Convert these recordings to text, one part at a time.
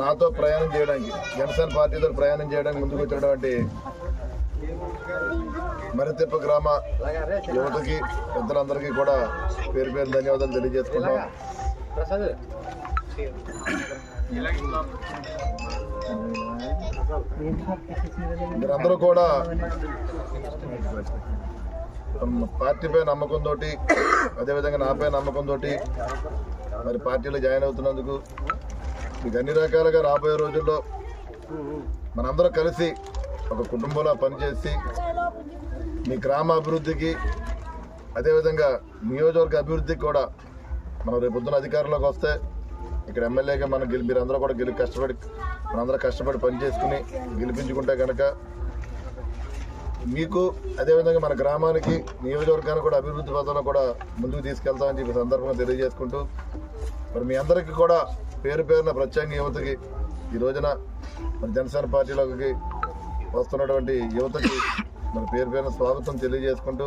నాతో ప్రయాణం చేయడానికి జనసేన పార్టీతో ప్రయాణం చేయడానికి ముందుకు వచ్చినటువంటి మరితిప్ప గ్రామ యువతకి పెద్దలందరికీ కూడా పేరు పేరు ధన్యవాదాలు తెలియజేసుకుంటాం మీరందరూ కూడా పార్టీపై నమ్మకంతో అదేవిధంగా నాపై నమ్మకంతో మరి పార్టీలో జాయిన్ అవుతున్నందుకు మీకు అన్ని రకాలుగా రాబోయే రోజుల్లో మనందరం కలిసి ఒక కుటుంబంలో పనిచేసి మీ గ్రామ అభివృద్ధికి అదేవిధంగా నియోజకవర్గ అభివృద్ధికి కూడా మనం రేపు పొద్దున అధికారంలోకి వస్తే ఇక్కడ ఎమ్మెల్యేగా మనం గెలి మీరందరూ కూడా గెలి కష్టపడి మనందరం కష్టపడి పని చేసుకుని గెలిపించుకుంటే కనుక మీకు అదేవిధంగా మన గ్రామానికి నియోజకవర్గాన్ని కూడా అభివృద్ధి పథంలో కూడా ముందుకు తీసుకెళ్తామని చెప్పి సందర్భంగా తెలియజేసుకుంటూ మరి మీ అందరికీ కూడా పేరు పేరున ప్రత్యేక యువతకి ఈ రోజున మన జనసేన పార్టీలోకి వస్తున్నటువంటి యువతకి మన పేరు పేరున స్వాగతం తెలియజేసుకుంటూ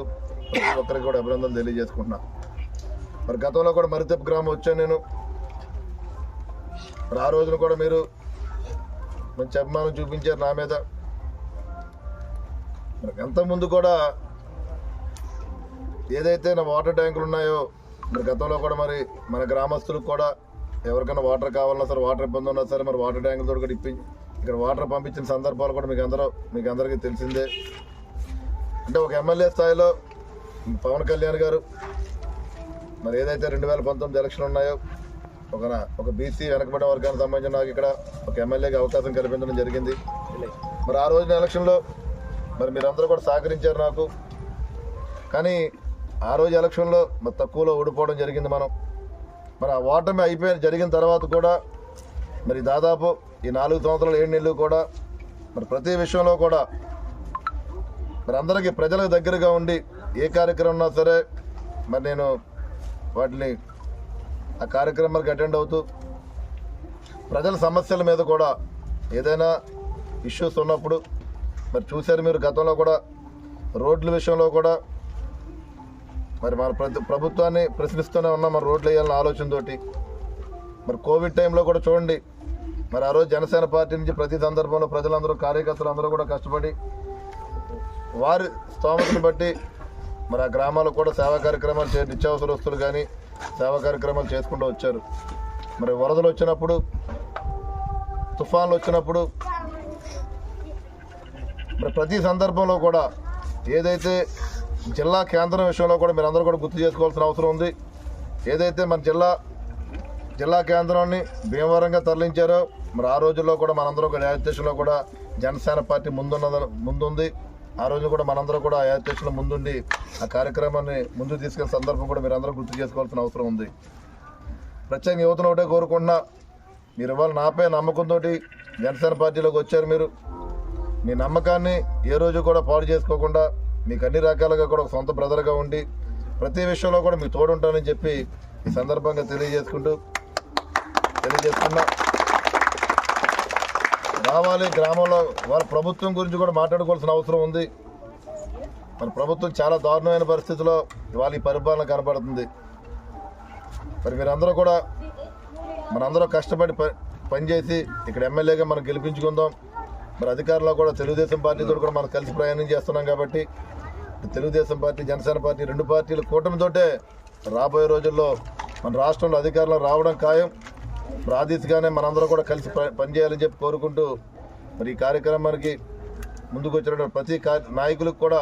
ప్రతి ఒక్కరికి కూడా అభినందనలు తెలియజేసుకుంటున్నా. మరి గతంలో కూడా మరితెప్పు గ్రామం వచ్చాను నేను. మరి ఆ రోజున కూడా మీరు మంచి అభిమానం చూపించారు నా మీద. ఎంత ముందు కూడా ఏదైతే నా వాటర్ ట్యాంకులు ఉన్నాయో మరి గతంలో కూడా మరి మన గ్రామస్తులకు కూడా ఎవరికైనా వాటర్ కావాలన్నా సరే వాటర్ ఇబ్బంది ఉన్నా సరే మరి వాటర్ ట్యాంకులతో కూడా ఇప్పి ఇక్కడ వాటర్ పంపించిన సందర్భాలు కూడా మీకు అందరూ మీకు అందరికీ తెలిసిందే. అంటే ఒక ఎమ్మెల్యే స్థాయిలో పవన్ కళ్యాణ్ గారు మరి ఏదైతే రెండు వేల పంతొమ్మిది ఎలక్షన్ ఉన్నాయో ఒక ఒక బీసీ వెనకబడిన వర్గానికి సంబంధించిన నాకు ఇక్కడ ఒక ఎమ్మెల్యేకి అవకాశం కల్పించడం జరిగింది. మరి ఆ రోజున ఎలక్షన్లో మరి మీరందరూ కూడా సహకరించారు నాకు. కానీ ఆ రోజు ఎలక్షన్లో మరి తక్కువలో ఓడిపోవడం జరిగింది మనం. మరి ఆ ఓటమి అయిపోయిన జరిగిన తర్వాత కూడా మరి దాదాపు ఈ నాలుగు సంవత్సరాలు ఏడు నెలలు కూడా మరి ప్రతి విషయంలో కూడా మరి అందరికీ ప్రజలకు దగ్గరగా ఉండి ఏ కార్యక్రమం ఉన్నా సరే మరి నేను వాటిని ఆ కార్యక్రమాలకు అటెండ్ అవుతూ ప్రజల సమస్యల మీద కూడా ఏదైనా ఇష్యూస్ ఉన్నప్పుడు మరి చూశారు మీరు గతంలో కూడా రోడ్ల విషయంలో కూడా మరి మన ప్రతి ప్రభుత్వాన్ని ప్రశ్నిస్తూనే ఉన్నాం మరి రోడ్లు వేయాలన్న ఆలోచనతోటి. మరి కోవిడ్ టైంలో కూడా చూడండి మరి ఆ రోజు జనసేన పార్టీ నుంచి ప్రతి సందర్భంలో ప్రజలందరూ కార్యకర్తలు అందరూ కూడా కష్టపడి వారి స్తోమతను బట్టి మరి ఆ గ్రామాలకు కూడా సేవా కార్యక్రమాలు చే నిత్యావసర వస్తువులు కానీ సేవా కార్యక్రమాలు చేసుకుంటూ వచ్చారు. మరి వరదలు వచ్చినప్పుడు తుఫాన్లు వచ్చినప్పుడు ప్రతి సందర్భంలో కూడా ఏదైతే జిల్లా కేంద్రం విషయంలో కూడా మీరు అందరూ కూడా గుర్తు చేసుకోవాల్సిన అవసరం ఉంది. ఏదైతే మన జిల్లా జిల్లా కేంద్రాన్ని భీమవరంగా తరలించారో మరి ఆ రోజుల్లో కూడా మనందరం ఒక యాజిటేషన్లో కూడా జనసేన పార్టీ ముందున్న ముందుంది. ఆ రోజు కూడా మనందరం కూడా ఆ యాజిటేషన్లో ముందుండి ఆ కార్యక్రమాన్ని ముందుకు తీసుకెళ్ళిన సందర్భం కూడా మీరు అందరూ గుర్తు చేసుకోవాల్సిన అవసరం ఉంది. ప్రత్యేక యువతను ఒకటే కోరుకుంటున్నా మీరు ఇవాళ నాపై నమ్మకంతో జనసేన పార్టీలోకి వచ్చారు మీరు. మీ నమ్మకాన్ని ఏ రోజు కూడా పాడు చేసుకోకుండా మీకు అన్ని రకాలుగా కూడా సొంత బ్రదర్గా ఉండి ప్రతి విషయంలో కూడా మీకు తోడుంటానని చెప్పి ఈ సందర్భంగా తెలియజేసుకుంటూ తెలియజేస్తున్నా. రావాలి గ్రామంలో వాళ్ళ ప్రభుత్వం గురించి కూడా మాట్లాడుకోవాల్సిన అవసరం ఉంది. మన ప్రభుత్వం చాలా దారుణమైన పరిస్థితిలో ఇవాళ ఈ పరిపాలన కనబడుతుంది. మరి మీరందరూ కూడా మనందరూ కష్టపడి పనిచేసి ఇక్కడ ఎమ్మెల్యేగా మనం గెలిపించుకుందాం. మరి అధికారంలో కూడా తెలుగుదేశం పార్టీతో కూడా మనం కలిసి ప్రయాణం చేస్తున్నాం కాబట్టి తెలుగుదేశం పార్టీ జనసేన పార్టీ రెండు పార్టీలు కూటమితోటే రాబోయే రోజుల్లో మన రాష్ట్రంలో అధికారంలో రావడం ఖాయం. ప్రాదేశికగానే మనందరం కూడా కలిసి ప- పనిచేయాలని చెప్పి కోరుకుంటూ మరి ఈ కార్యక్రమానికి ముందుకు వచ్చిన ప్రతి నాయకులకు కూడా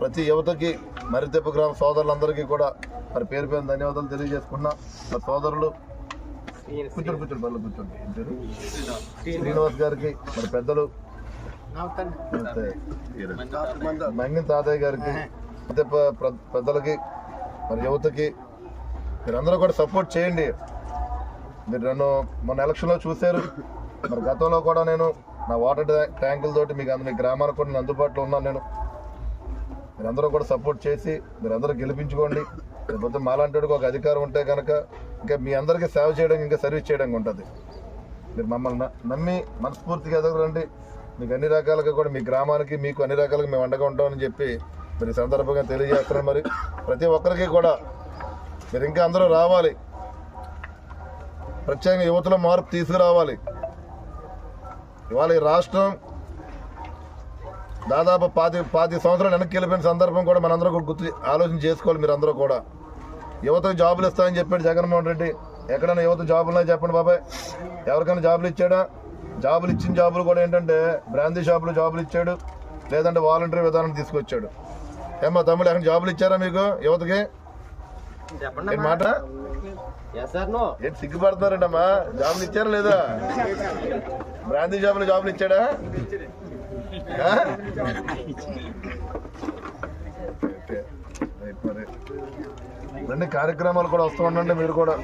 ప్రతి యువతకి మరితెప్పు గ్రామ సోదరులందరికీ కూడా మరి పేరు పేరు ధన్యవాదాలు తెలియజేసుకున్నా మరి సోదరులు కూర్చోండి కూర్చోండి బల్ల కూర్చోండి ఇద్దరు శ్రీనివాస్ గారికి మన పెద్దలు? మంగిన తాతయ్య. గారికి పెద్దలకి మరి యువతకి మీరందరూ కూడా సపోర్ట్ చేయండి. మీరు నన్ను మొన్న ఎలక్షన్లో చూశారు. మరి గతంలో కూడా నేను నా వాటర్ ట్యాంకులతోటి మీకు అందరి గ్రామాలకు కూడా నేను అందుబాటులో ఉన్నాను నేను. మీరందరూ కూడా సపోర్ట్ చేసి మీరందరూ గెలిపించుకోండి. లేకపోతే మాలాంటి ఒక అధికారం ఉంటే కనుక ఇంకా మీ అందరికీ సేవ చేయడం ఇంకా సర్వీస్ చేయడానికి ఉంటుంది. మీరు మమ్మల్ని నమ్మి మనస్ఫూర్తిగా ఎదగరండి. మీకు అన్ని రకాలుగా కూడా మీ గ్రామానికి మీకు అన్ని రకాలుగా మేము అండగా ఉంటామని చెప్పి మీరు ఈ సందర్భంగా తెలియజేస్తున్నారు మరి. ప్రతి ఒక్కరికి కూడా మీరు ఇంకా అందరూ రావాలి. ప్రత్యేకంగా యువతలో మార్పు తీసుకురావాలి. ఇవాళ ఈ రాష్ట్రం దాదాపు పాతి పాతి సంవత్సరాలు వెనక్కి వెళ్ళిపోయిన సందర్భం కూడా మనందరూ కూడా గుర్తు ఆలోచన చేసుకోవాలి మీరు అందరూ కూడా. యువతకు జాబులు ఇస్తామని చెప్పాడు జగన్మోహన్ రెడ్డి. ఎక్కడైనా యువత జాబులు ఉన్నాయో చెప్పండి బాబాయ్. ఎవరికైనా జాబులు ఇచ్చాడా? జాబులు ఇచ్చిన జాబులు కూడా ఏంటంటే బ్రాందీ షాపులు జాబులు ఇచ్చాడు. లేదంటే వాలంటరీ విధానం తీసుకొచ్చాడు. ఏమ్మా తమ్ముడు ఎక్కడ జాబులు ఇచ్చారా మీకు యువతకి? మాట? ఏంటి సిగ్గుపడుతున్నారంటమ్మా? జాబులు ఇచ్చారా లేదా? బ్రాందీ జాబులు జాబులు ఇచ్చాడా. రండి కార్యక్రమాలు కూడా వస్తూ ఉండండి మీరు కూడా.